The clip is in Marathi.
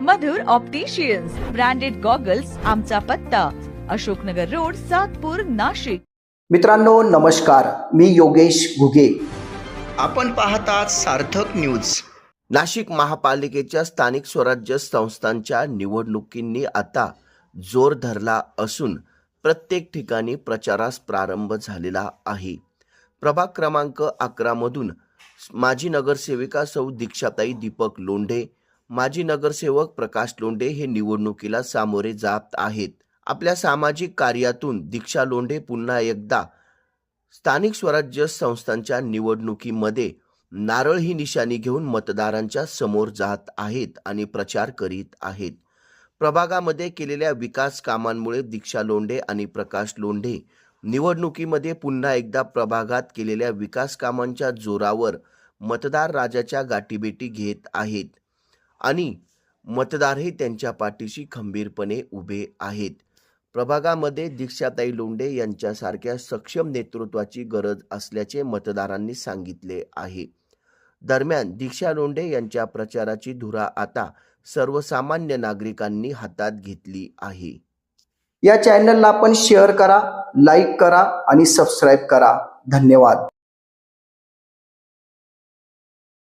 मधुर ऑप्टिशियन्स ब्रँडेड गॉगल्स आमचा पत्ता अशोकनगर रोड सातपूर नाशिक. मित्रांनो नमस्कार. मी योगेश घुगे. आपण पाहतात सार्थक न्यूज नाशिक महापालिकेच्या स्थानिक स्वराज्य संस्थांच्या निवडणुकींनी आता जोर धरला असून प्रत्येक ठिकाणी प्रचारास प्रारंभ झालेला आहे. प्रभाग क्रमांक अकरामधून माजी नगरसेविका सौ दीक्षाताई दीपक लोंढे माजी नगरसेवक प्रकाश लोंढे हे निवडणुकीला सामोरे जात आहेत. आपल्या सामाजिक कार्यातून दीक्षा लोंढे पुन्हा एकदा स्थानिक स्वराज्य संस्थांच्या निवडणुकीमध्ये नारळ ही निशाणी घेऊन मतदारांच्या समोर जात आहेत आणि प्रचार करीत आहेत. प्रभागामध्ये केलेल्या विकास कामांमुळे दीक्षा लोंढे आणि प्रकाश लोंढे निवडणुकीमध्ये पुन्हा एकदा प्रभागात केलेल्या विकास कामांच्या जोरावर मतदार राजाच्या गाठीभेटी घेत आहेत. आणि मतदारही त्यांच्या पाठीशी खंबीरपणे उभे आहेत. प्रभागामध्ये दीक्षाताई लोंढे यांच्यासारख्या सक्षम नेतृत्वाची गरज असल्याचे मतदारांनी सांगितले आहे. दरम्यान दीक्षा लोंढे यांच्या प्रचाराची धुरा आता सर्वसामान्य नागरिकांनी हातात घेतली आहे. या चॅनलला आपण शेअर करा लाईक करा आणि सबस्क्राईब करा. धन्यवाद.